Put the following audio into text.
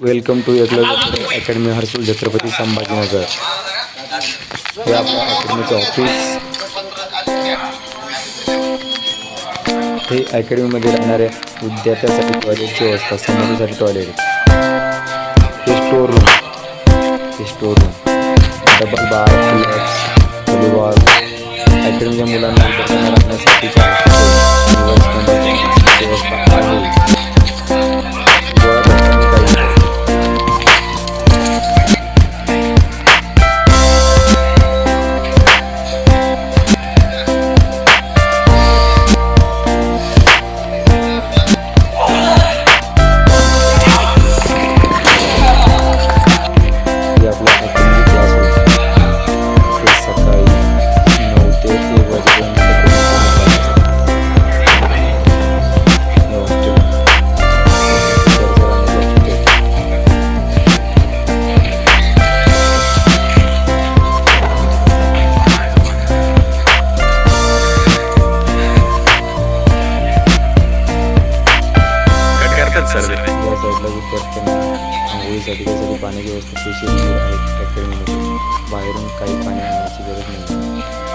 Welcome to Eklavya academy Harsul Chhatrapati Sambhajinagar. हे आपल्या अकॅडमीचं office हे अकॅडमीमध्ये राहणाऱ्या विद्यार्थ्यांसाठी टॉयलेटची व्यवस्था समाजासाठी टॉयलेट हे स्टोर रूम हे store room double bar flex volleyball अकॅडमीच्या मुलांना विद्यार्थ्यांना सर्व. या साईडला विद्यार्थ्यांना आंघोळीसाठी त्यासाठी पाण्याची व्यवस्था स्पेशल आहे फॅक्टरीमध्ये बाहेरून काही पाणी आणण्याची गरज नाही.